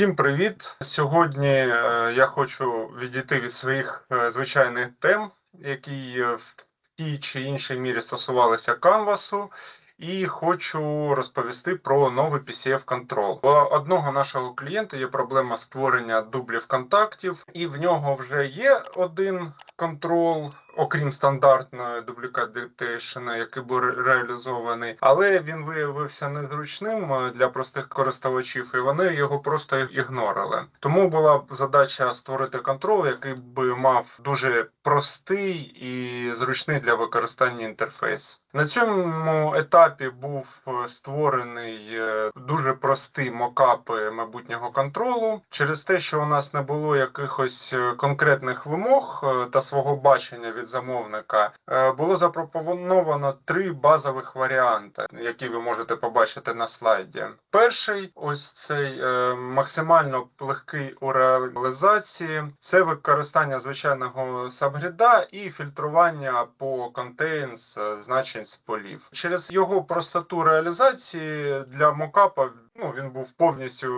Всім привіт! Сьогодні е, я хочу відійти від своїх е, звичайних тем, які е, в тій чи іншій мірі стосувалися канвасу, і хочу розповісти про новий PCF Control. У одного нашого клієнта є проблема створення дублів контактів, і в нього вже є один контрол. Окрім стандартної дублікат детейшена, який був реалізований, але він виявився незручним для простих користувачів, і вони його просто ігнорили. Тому була задача створити контрол, який би мав дуже простий і зручний для використання інтерфейс. На цьому етапі був е, створений е, дуже простий мокап е, майбутнього контролу. Через те, що у нас не було якихось конкретних вимог та свого бачення від замовника, було запропоновано три базових варіанти, які ви можете побачити на слайді. Перший ось цей максимально легкий у реалізації. Це використання звичайного сабгріда і фільтрування по контейнс е, з полів. Через його простоту реалізації для мокапа ну, він був повністю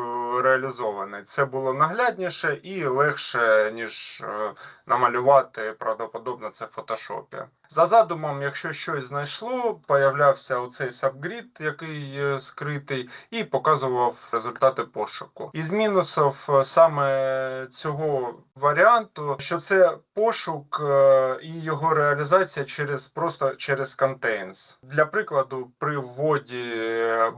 реалізований. Це було наглядніше і легше, ніж е, намалювати правдоподобно це в фотошопі. За задумом, якщо щось знайшло, появлявся оцей сабгрід, який скритий, і показував результати пошуку. Із мінусів е, саме цього варіанту, що це пошук е, і його реалізація через просто через контейнс. Для прикладу, при вводі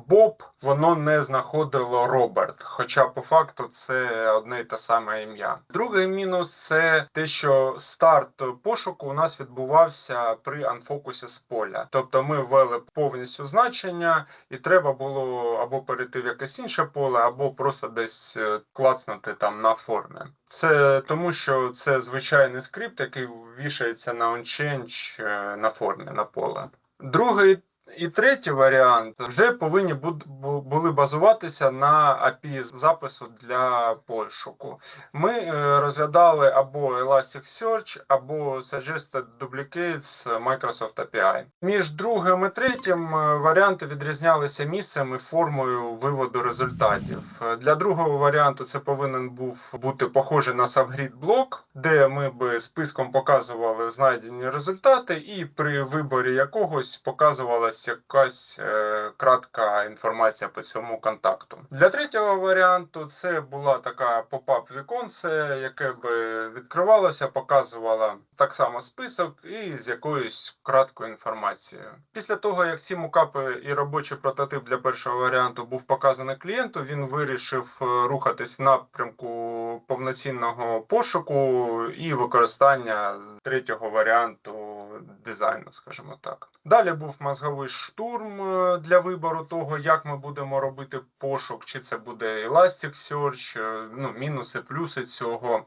Боб воно не знаходило Роберт, хоча по факту це одне й те саме ім'я. Другий мінус це те, що старт пошуку у нас відбувався при анфокусі з поля. Тобто ми ввели повністю значення, і треба було або перейти в якесь інше поле, або просто десь е, клацнути там на формі. Це тому, що це звичайний скрипт, який вішається на е, на формі на поле. Другий і третій варіант вже повинні були базуватися на API запису для пошуку. Ми е, розглядали або Elasticsearch, або Suggested Duplicates Microsoft API. Між другим і третім е, варіанти відрізнялися місцем і формою виводу результатів. Для другого варіанту це повинен був бути похожий на subgrid блок, де ми би списком показували знайдені результати, і при виборі якогось показувалась якась е, кратка інформація по цьому контакту. Для третього варіанту це була така поп-ап віконце, яке би відкривалося, показувало так само список і з якоюсь краткою інформацією. Після того, як ці мукапи і робочий прототип для першого варіанту був показаний клієнту, він вирішив е, рухатись в напрямку повноцінного пошуку і використання третього варіанту дизайну, скажімо так. Далі був мозговий штурм е, для вибору того, як ми будемо робити пошук, чи це буде Elasticsearch, е, ну, мінуси, плюси цього.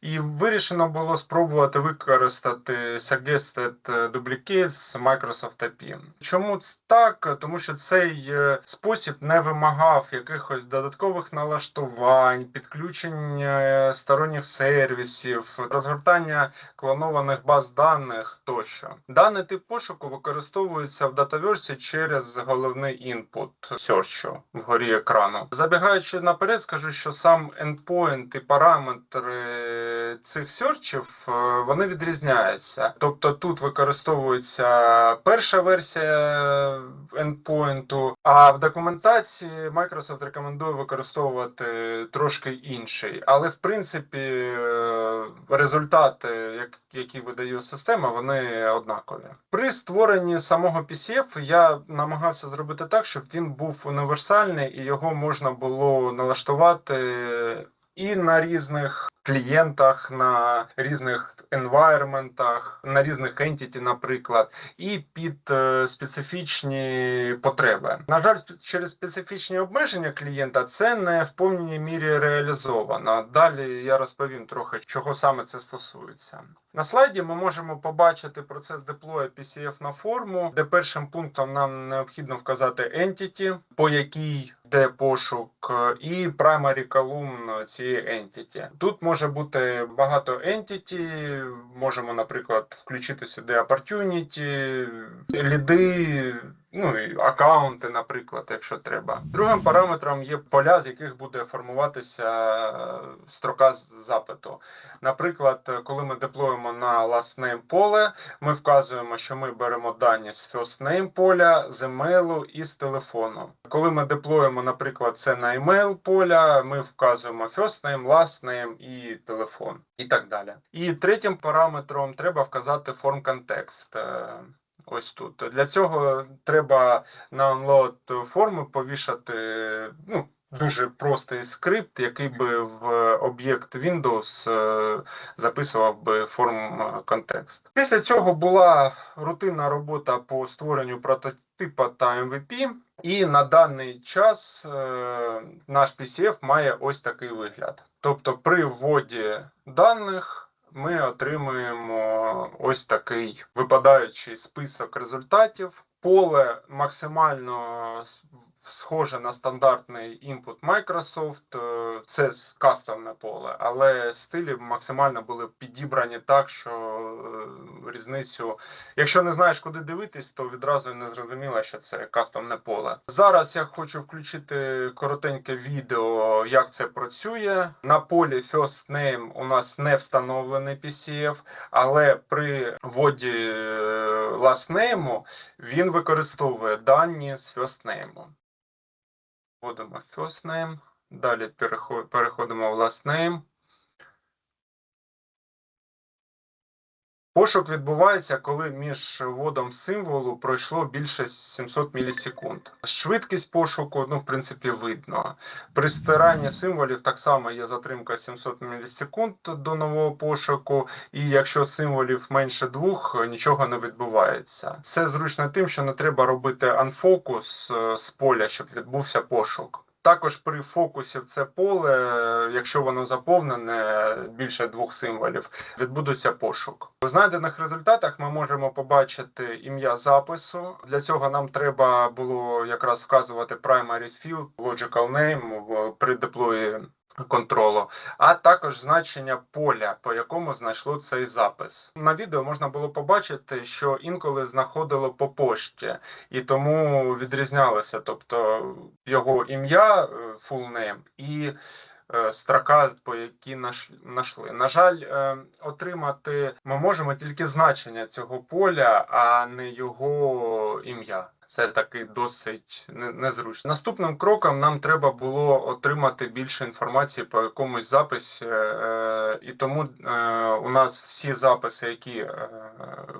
І вирішено було спробувати використати Suggested Duplicates Microsoft API. Чому так? Тому що цей е, спосіб не вимагав якихось додаткових налаштувань, підключення е, сторонніх сервісів, розгортання клонованих баз даних тощо. Даний тип пошуку використовується в датаверсі через головний інпут search вгорі екрану. Забігаючи наперед, скажу, що сам endpoint і параметри цих серчів е, вони відрізняються. Тобто тут використовується перша версія endpoint, а в документації Microsoft рекомендує використовувати трошки інший. Але в принципі е, результати, які видає система, вони однакові. При створенні самого PCF я намагався зробити так, щоб він був універсальний і його можна було налаштувати і на різних клієнтах, на різних environmentах, на різних entity, наприклад, і під е, специфічні потреби. На жаль, через специфічні обмеження клієнта це не в повній мірі реалізовано. Далі я розповім трохи, чого саме це стосується. На слайді ми можемо побачити процес деплою PCF на форму, де першим пунктом нам необхідно вказати entity, по якій йде пошук, і primary column цієї entity. Тут може бути багато entity, можемо, наприклад, включити сюди opportunity, ліди, ну і аккаунти, наприклад, якщо треба. Другим параметром є поля, з яких буде формуватися е, строка запиту. Наприклад, е, коли ми деплоїмо на last name поле, ми вказуємо, що ми беремо дані з first name поля, з емейлу і з телефону. Коли ми деплоїмо, наприклад, це на email поля, ми вказуємо first name, last name і телефон, і так далі. І третім параметром треба вказати форм контекст. Ось тут. Для цього треба на unload форми повішати ну, дуже простий скрипт, який би в об'єкт Windows е, записував би форм е, контекст. Після цього була рутинна робота по створенню прототипа та MVP. І на даний час е, наш PCF має ось такий вигляд. Тобто при вводі даних ми отримуємо ось такий випадаючий список результатів. Поле максимально схоже на стандартний input Microsoft. е, Це кастомне поле, але стилі максимально були підібрані так, що е, різницю Якщо не знаєш, куди дивитись, то відразу не зрозуміло, що це кастомне поле. Зараз я хочу включити коротеньке відео, як це працює. На полі First Name у нас не встановлений PCF, але при вводі е, Last Name він використовує дані з First Name. Вводимо First Name, далі перехо- переходимо в Last Name. Пошук відбувається, коли між вводом символу пройшло більше 700 мілісекунд. Швидкість пошуку, ну, в принципі, видно. При стиранні символів так само є затримка 700 мілісекунд до нового пошуку, і якщо символів менше двох, нічого не відбувається. Це зручно тим, що не треба робити анфокус е, з поля, щоб відбувся пошук. Також при фокусі в це поле, якщо воно заповнене більше двох символів, відбудеться пошук. У знайдених результатах ми можемо побачити ім'я запису. Для цього нам треба було якраз вказувати primary field, logical name при деплої контролу, а також значення поля, по якому знайшло цей запис. На відео можна було побачити, що інколи знаходило по пошті, і тому відрізнялося, тобто його ім'я, name і е, строка, по якій знайшли. На жаль, е, отримати ми можемо тільки значення цього поля, а не його ім'я. Це такий досить незручно. Наступним кроком нам треба було отримати більше інформації по якомусь записі, е, і тому е, у нас всі записи, які е,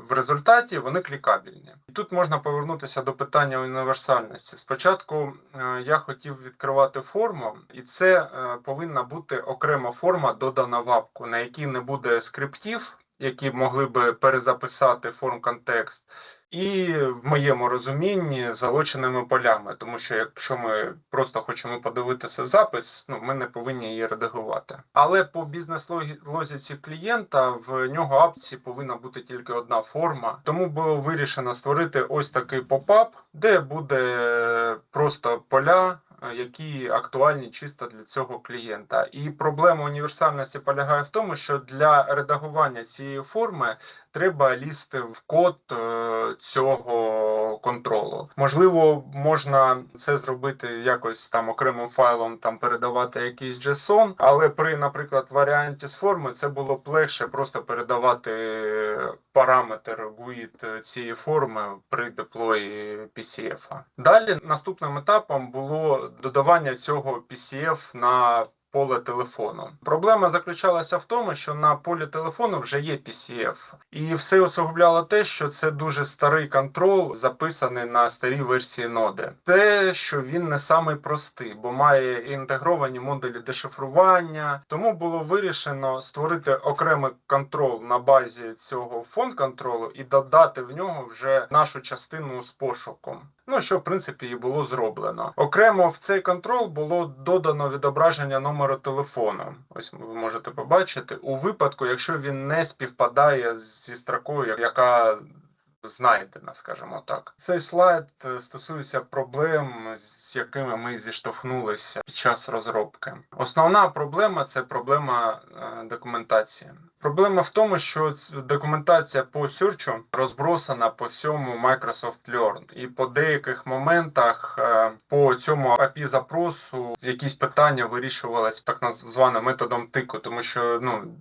в результаті, вони клікабельні. І тут можна повернутися до питання універсальності. Спочатку е, я хотів відкривати форму, і це е, повинна бути окрема форма додана в апку, на якій не буде скриптів, які могли би перезаписати форм контекст. І в моєму розумінні залоченими полями, тому що якщо ми просто хочемо подивитися запис, ну ми не повинні її редагувати. Але по бізнес-логіці клієнта в нього апці повинна бути тільки одна форма. Тому було вирішено створити ось такий попап, де буде просто поля. Е, Які актуальні чисто для цього клієнта, і проблема універсальності полягає в тому, що для редагування цієї форми треба лізти в код е, цього контролу. Можливо, можна це зробити якось там окремим файлом, там передавати якийсь JSON, але при, наприклад, варіанті з форми це було б легше просто передавати параметр GUID цієї форми при деплої PCF. Далі наступним етапом було додавання цього PCF на поле телефону. Проблема заключалася в тому, що на полі телефону вже є PCF, і все усугубляло те, що це дуже старий контрол, записаний на старій версії ноди. Те, що він не самий простий, бо має інтегровані модулі дешифрування. Тому було вирішено створити окремий контрол на базі цього фон контролу і додати в нього вже нашу частину з пошуком. Ну, що в принципі і було зроблено. Окремо в цей контрол було додано відображення номеру телефону. Ось ви можете побачити у випадку, якщо він не співпадає зі строкою, яка знайдена, скажімо так. Цей слайд е, стосується проблем, з якими ми зіштовхнулися під час розробки. Основна проблема це проблема е, документації. Проблема в тому, що документація по сюрчу розбросана по всьому Microsoft Learn. І по деяких моментах е, по цьому API запросу якісь питання вирішувалися так званим методом тику, тому що ну.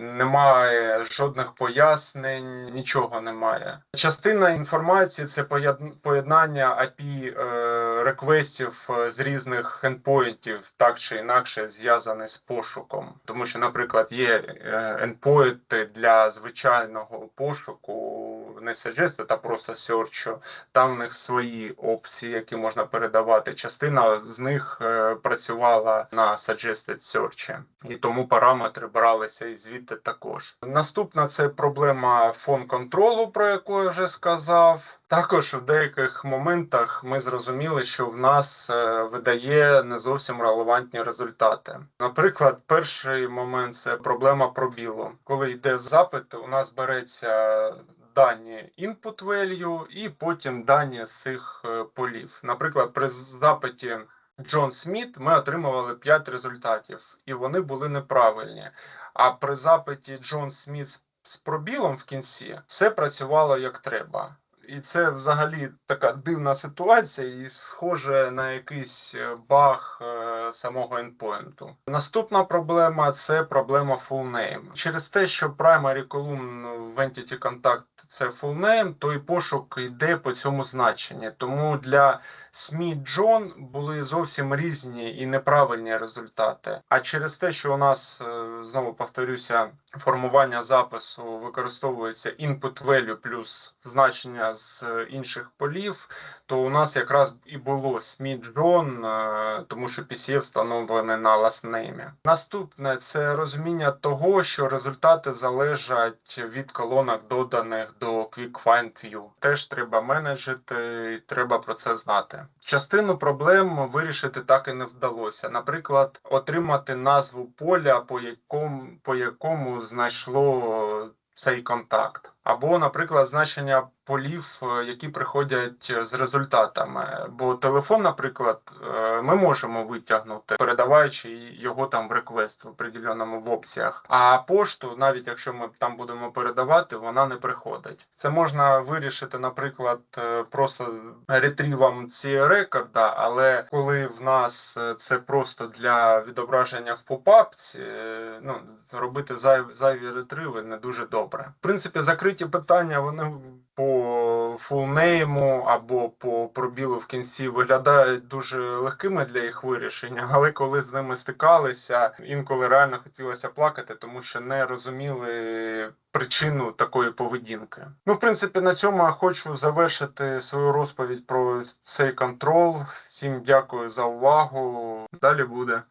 Немає жодних пояснень, нічого немає. Частина інформації це поєд- поєднання API е, реквестів е, з різних ендпоінтів, так чи інакше зв'язаний з пошуком. Тому що, наприклад, є е, ендпоінти для звичайного пошуку, не suggest, а просто search. Там в них свої опції, які можна передавати. Частина з них е, працювала на suggested search, і тому параметри бралися і звідти також. Наступна це проблема фон контролу, про яку я вже сказав. Також в деяких моментах ми зрозуміли, що в нас е, видає не зовсім релевантні результати. Наприклад, перший момент це проблема пробілу. Коли йде запит, у нас береться дані input value і потім дані з цих е, полів. Наприклад, при запиті Джон Сміт ми отримували 5 результатів, і вони були неправильні. А при запиті Джон Сміт з- пробілом в кінці все працювало як треба. І це взагалі така дивна ситуація і схоже на якийсь е, баг е, самого endpoint. Наступна проблема це проблема full name. Через те, що primary column в Entity Contact це name, то і пошук йде по цьому значенні. Тому для Сміт Джон були зовсім різні і неправильні результати. А через те, що у нас е, знову повторюся, формування запису використовується input value плюс значення з інших полів, то у нас якраз і було Сміт Джон, е, тому що PCF встановлений на name. Наступне це розуміння того, що результати залежать від колонок доданих до Quick Find View. Теж треба менеджити, треба про це знати. Частину проблем вирішити так і не вдалося. Наприклад, отримати назву поля, по якому, по якому знайшло цей контакт. Або, наприклад, значення полів, е, які приходять з результатами. Бо телефон, наприклад, е, ми можемо витягнути, передаваючи його там в реквест в определеному в опціях. А пошту, навіть якщо ми там будемо передавати, вона не приходить. Це можна вирішити, наприклад, е, просто ретрівом цієї рекорда, але коли в нас е, це просто для відображення в попапці, е, ну робити зайві, ретриви не дуже добре. В принципі, закриті питання вони по фулнейму або по пробілу в кінці виглядають дуже легкими для їх вирішення, але коли з ними стикалися, інколи реально хотілося плакати, тому що не розуміли причину такої поведінки. Ну, в принципі, на цьому я хочу завершити свою розповідь про цей контрол. Всім дякую за увагу. Далі буде.